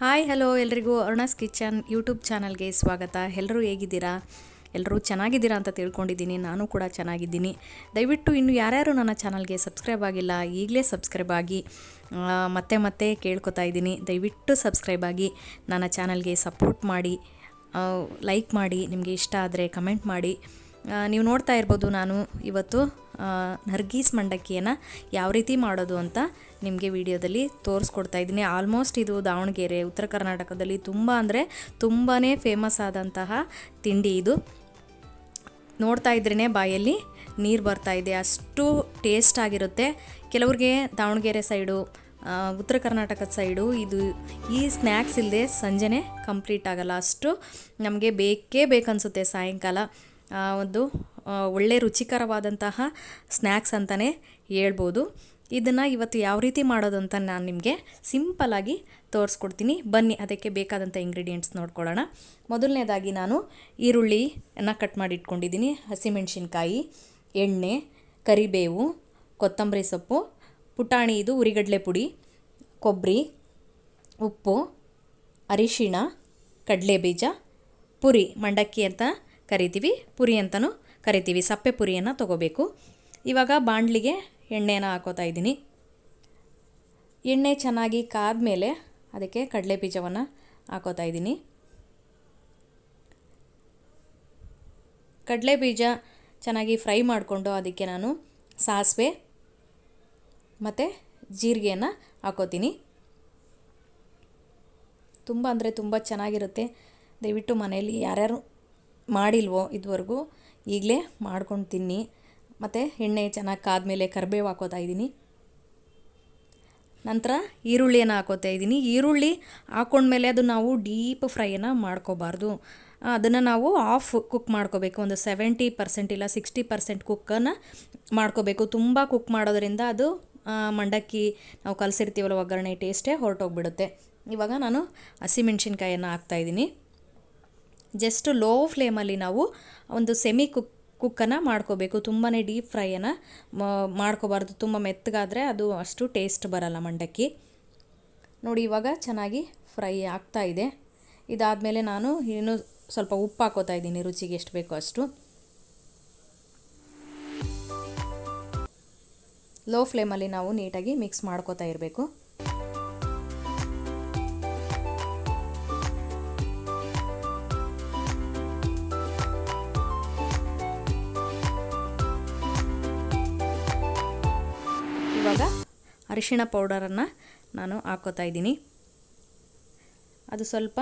Hi, hello ಎಲ್ರಿಗೂ ಅರುಣಾಸ್ kitchen YouTube ಚಾನಲ್ಗೆ ಸ್ವಾಗತ. ಎಲ್ಲರೂ ಹೇಗಿದ್ದೀರಾ? ಎಲ್ಲರೂ ಚೆನ್ನಾಗಿದ್ದೀರಾ ಅಂತ ತಿಳ್ಕೊಂಡಿದ್ದೀನಿ. ನಾನು ಕೂಡ ಚೆನ್ನಾಗಿದ್ದೀನಿ. ದಯವಿಟ್ಟು ಇನ್ನು ಯಾರ್ಯಾರು ನನ್ನ ಚಾನಲ್ಗೆ ಸಬ್ಸ್ಕ್ರೈಬ್ ಆಗಿಲ್ಲ, ಈಗಲೇ ಸಬ್ಸ್ಕ್ರೈಬ್ ಆಗಿ ಮತ್ತೆ ಮತ್ತೆ ಕೇಳ್ಕೊತಾ ಇದ್ದೀನಿ. ದಯವಿಟ್ಟು ಸಬ್ಸ್ಕ್ರೈಬ್ ಆಗಿ ನನ್ನ ಚಾನಲ್ಗೆ ಸಪೋರ್ಟ್ ಮಾಡಿ ಲೈಕ್ ಮಾಡಿ, ನಿಮಗೆ ಇಷ್ಟ ಆದರೆ ಕಮೆಂಟ್ ಮಾಡಿ. ನೀವು ನೋಡ್ತಾ ಇರ್ಬೋದು ನಾನು ಇವತ್ತು ನರ್ಗೀಸ್ ಮಂಡಕ್ಕಿಯನ್ನು ಯಾವ ರೀತಿ ಮಾಡೋದು ಅಂತ ನಿಮಗೆ ವಿಡಿಯೋದಲ್ಲಿ ತೋರಿಸ್ಕೊಡ್ತಾ ಇದ್ದೀನಿ. ಆಲ್ಮೋಸ್ಟ್ ಇದು ದಾವಣಗೆರೆ, ಉತ್ತರ ಕರ್ನಾಟಕದಲ್ಲಿ ತುಂಬ ಅಂದರೆ ತುಂಬಾ ಫೇಮಸ್ ಆದಂತಹ ತಿಂಡಿ ಇದು. ನೋಡ್ತಾ ಇದ್ರೇ ಬಾಯಲ್ಲಿ ನೀರು ಬರ್ತಾ ಇದೆ, ಅಷ್ಟು ಟೇಸ್ಟ್ ಆಗಿರುತ್ತೆ. ಕೆಲವ್ರಿಗೆ ದಾವಣಗೆರೆ ಸೈಡು ಉತ್ತರ ಕರ್ನಾಟಕದ ಸೈಡು ಇದು ಈ ಸ್ನ್ಯಾಕ್ಸ್ ಇಲ್ಲದೆ ಸಂಜೆನೇ ಕಂಪ್ಲೀಟ್ ಆಗಲ್ಲ. ಅಷ್ಟು ನಮಗೆ ಬೇಕೇ ಬೇಕನ್ಸುತ್ತೆ ಸಾಯಂಕಾಲ. ಒಂದು ಒಳ್ಳೆ ರುಚಿಕರವಾದಂತಹ ಸ್ನ್ಯಾಕ್ಸ್ ಅಂತಲೇ ಹೇಳ್ಬೋದು. ಇದನ್ನು ಇವತ್ತು ಯಾವ ರೀತಿ ಮಾಡೋದು ಅಂತ ನಾನು ನಿಮಗೆ ಸಿಂಪಲಾಗಿ ತೋರಿಸ್ಕೊಡ್ತೀನಿ. ಬನ್ನಿ, ಅದಕ್ಕೆ ಬೇಕಾದಂಥ ಇಂಗ್ರೀಡಿಯೆಂಟ್ಸ್ ನೋಡ್ಕೊಳ್ಳೋಣ. ಮೊದಲನೇದಾಗಿ ನಾನು ಈರುಳ್ಳಿಯನ್ನು ಕಟ್ ಮಾಡಿ ಇಟ್ಕೊಂಡಿದ್ದೀನಿ. ಹಸಿಮೆಣಸಿನ್ಕಾಯಿ, ಎಣ್ಣೆ, ಕರಿಬೇವು, ಕೊತ್ತಂಬರಿ ಸೊಪ್ಪು, ಪುಟಾಣಿ ಇದು ಉರಿಗಡಲೆ ಪುಡಿ ಕೊಬ್ಬರಿ ಉಪ್ಪು, ಅರಿಶಿಣ, ಕಡಲೆಬೀಜ, ಪುರಿ, ಮಂಡಕ್ಕಿ ಅಂತ ಕರಿತೀವಿ, ಪುರಿ ಅಂತಲೂ ಕರಿತೀವಿ. ಸಪ್ಪೆ ಪುರಿಯನ್ನು ತಗೋಬೇಕು. ಇವಾಗ ಬಾಣಲಿಗೆ ಎಣ್ಣೆನ ಹಾಕೋತಾ ಇದ್ದೀನಿ. ಎಣ್ಣೆ ಚೆನ್ನಾಗಿ ಕಾದ್ಮೇಲೆ ಅದಕ್ಕೆ ಕಡಲೆ ಬೀಜವನ್ನು ಹಾಕೋತಾ ಇದ್ದೀನಿ. ಕಡಲೆ ಬೀಜ ಚೆನ್ನಾಗಿ ಫ್ರೈ ಮಾಡಿಕೊಂಡು ಅದಕ್ಕೆ ನಾನು ಸಾಸಿವೆ ಮತ್ತು ಜೀರಿಗೆಯನ್ನು ಹಾಕೋತೀನಿ. ತುಂಬ ಅಂದರೆ ತುಂಬ ಚೆನ್ನಾಗಿರುತ್ತೆ. ದಯವಿಟ್ಟು ಮನೆಯಲ್ಲಿ ಯಾರ್ಯಾರು ಮಾಡಿಲ್ವೋ ಇದುವರೆಗೂ, ಈಗಲೇ ಮಾಡ್ಕೊಂಡು ತಿನ್ನಿ ಮತ್ತು ಎಣ್ಣೆ ಚೆನ್ನಾಗಿ ಕಾದ್ಮೇಲೆ ಕರಿಬೇವು ಹಾಕೋತಾ ಇದ್ದೀನಿ. ನಂತರ ಈರುಳ್ಳಿಯನ್ನು ಹಾಕೋತಾ ಇದ್ದೀನಿ. ಈರುಳ್ಳಿ ಹಾಕೊಂಡ್ಮೇಲೆ ಅದು ನಾವು ಡೀಪ್ ಫ್ರೈಯನ್ನು ಮಾಡ್ಕೋಬಾರ್ದು. ಅದನ್ನು ನಾವು ಆಫ್ ಕುಕ್ ಮಾಡ್ಕೋಬೇಕು. ಒಂದು ಸೆವೆಂಟಿ ಪರ್ಸೆಂಟ್ ಇಲ್ಲ ಸಿಕ್ಸ್ಟಿ ಪರ್ಸೆಂಟ್ ಕುಕ್ಕನ್ನು ಮಾಡ್ಕೋಬೇಕು. ತುಂಬ ಕುಕ್ ಮಾಡೋದ್ರಿಂದ ಅದು ಮಂಡಕ್ಕಿ ನಾವು ಕಲಸಿರ್ತೀವಲ್ಲ ಒಗ್ಗರಣೆ, ಟೇಸ್ಟೇ ಹೊರಟೋಗ್ಬಿಡುತ್ತೆ. ಇವಾಗ ನಾನು ಹಸಿಮೆಣ್ಸಿನ್ಕಾಯನ್ನು ಹಾಕ್ತಾಯಿದ್ದೀನಿ ಜಸ್ಟ್ ಲೋ ಫ್ಲೇಮಲ್ಲಿ ನಾವು ಒಂದು ಸೆಮಿ ಕುಕ್ ಕುಕ್ಕನ್ನು ಮಾಡ್ಕೋಬೇಕು. ತುಂಬಾ ಡೀಪ್ ಫ್ರೈಯನ್ನು ಮಾಡ್ಕೋಬಾರ್ದು. ತುಂಬ ಮೆತ್ತಗಾದರೆ ಅದು ಅಷ್ಟು ಟೇಸ್ಟ್ ಬರಲ್ಲ ಮಂಡಕ್ಕಿ. ನೋಡಿ, ಇವಾಗ ಚೆನ್ನಾಗಿ ಫ್ರೈ ಆಗ್ತಾ ಇದೆ. ಇದಾದಮೇಲೆ ನಾನು ಇನ್ನೂ ಸ್ವಲ್ಪ ಉಪ್ಪು ಹಾಕೋತಾ ಇದ್ದೀನಿ. ರುಚಿಗೆ ಎಷ್ಟು ಬೇಕೋ ಅಷ್ಟು. ಲೋ ಫ್ಲೇಮಲ್ಲಿ ನಾವು ನೀಟಾಗಿ ಮಿಕ್ಸ್ ಮಾಡ್ಕೋತಾ ಇರಬೇಕು. ಇವಾಗ ಅರಿಶಿಣ ಪೌಡರನ್ನು ನಾನು ಹಾಕೋತಾ ಇದ್ದೀನಿ. ಅದು ಸ್ವಲ್ಪ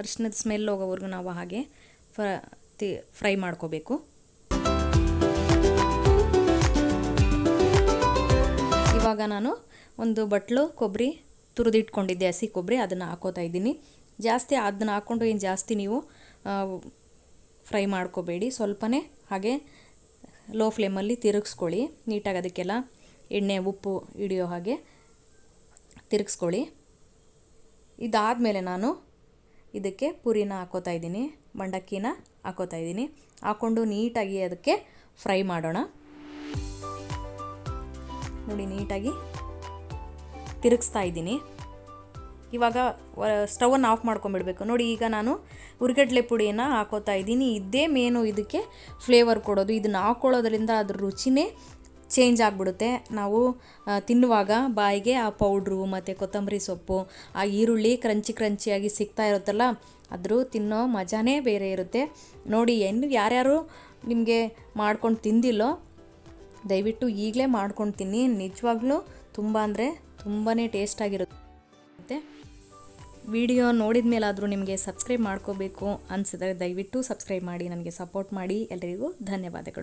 ಅರಿಶಿಣದ ಸ್ಮೆಲ್ ಹೋಗೋವರೆಗೂ ನಾವು ಹಾಗೆ ಫ್ರ ಮಾಡ್ಕೋಬೇಕು. ಇವಾಗ ನಾನು ಒಂದು ಬಟ್ಲು, ಕೊಬ್ಬರಿ ತುರಿದಿಟ್ಕೊಂಡಿದ್ದೆ, ಹಸಿ ಕೊಬ್ಬರಿ ಅದನ್ನು ಹಾಕೋತಾ ಇದ್ದೀನಿ. ಜಾಸ್ತಿ ಅದನ್ನ ಹಾಕ್ಕೊಂಡು ಏನು ಜಾಸ್ತಿ ನೀವು ಫ್ರೈ ಮಾಡ್ಕೋಬೇಡಿ. ಸ್ವಲ್ಪನೇ ಹಾಗೆ ಲೋ ಫ್ಲೇಮಲ್ಲಿ ತಿರುಗಿಸ್ಕೊಳ್ಳಿ. ನೀಟಾಗಿ ಅದಕ್ಕೆಲ್ಲ ಎಣ್ಣೆ, ಉಪ್ಪು ಹಿಡಿಯೋ ಹಾಗೆ ತಿರುಗಿಸ್ಕೊಳ್ಳಿ. ಇದಾದಮೇಲೆ ನಾನು ಇದಕ್ಕೆ ಪುರಿನ ಹಾಕೋತಾ ಇದ್ದೀನಿ, ಮಂಡಕ್ಕಿನ ಹಾಕೋತಾ ಇದ್ದೀನಿ. ಹಾಕ್ಕೊಂಡು ನೀಟಾಗಿ ಅದಕ್ಕೆ ಫ್ರೈ ಮಾಡೋಣ. ನೋಡಿ, ನೀಟಾಗಿ ತಿರುಗಿಸ್ತಾ ಇದ್ದೀನಿ. ಇವಾಗ ಸ್ಟವನ್ನು ಆಫ್ ಮಾಡ್ಕೊಂಬಿಡಬೇಕು. ನೋಡಿ, ಈಗ ನಾನು ಉರ್ಗಡ್ಲೆ ಪುಡಿಯನ್ನು ಹಾಕೋತಾ ಇದ್ದೀನಿ. ಇದೇ ಮೇನು ಇದಕ್ಕೆ ಫ್ಲೇವರ್ ಕೊಡೋದು. ಇದನ್ನು ಹಾಕ್ಕೊಳ್ಳೋದ್ರಿಂದ ಅದ್ರ ರುಚಿನೇ ಚೇಂಜ್ ಆಗಿಬಿಡುತ್ತೆ. ನಾವು ತಿನ್ನುವಾಗ ಬಾಯಿಗೆ ಆ ಪೌಡ್ರು, ಮತ್ತು ಕೊತ್ತಂಬರಿ ಸೊಪ್ಪು, ಆ ಈರುಳ್ಳಿ ಕ್ರಂಚಿ ಕ್ರಂಚಿಯಾಗಿ ಸಿಗ್ತಾ ಇರುತ್ತಲ್ಲ ಅದ್ರ ತಿನ್ನೋ ಮಜಾನೇ ಬೇರೆ ಇರುತ್ತೆ. ನೋಡಿ ಏನು ಯಾರ್ಯಾರು ನಿಮಗೆ ಮಾಡ್ಕೊಂಡು ತಿಂದಿಲ್ಲೋ, ದಯವಿಟ್ಟು ಈಗಲೇ ಮಾಡ್ಕೊಂಡು ತಿನ್ನಿ. ನಿಜವಾಗ್ಲೂ ತುಂಬ ಅಂದರೆ ತುಂಬಾ ಟೇಸ್ಟಾಗಿರುತ್ತೆ ವಿಡಿಯೋ ನೋಡಿದ ಮೇಲಾದರೂ ನಿಮಗೆ ಸಬ್ಸ್ಕ್ರೈಬ್ ಮಾಡ್ಕೋಬೇಕು ಅನಿಸಿದರೆ ದಯವಿಟ್ಟು ಸಬ್ಸ್ಕ್ರೈಬ್ ಮಾಡಿ, ನನಗೆ ಸಪೋರ್ಟ್ ಮಾಡಿ. ಎಲ್ಲರಿಗೂ ಧನ್ಯವಾದಗಳು.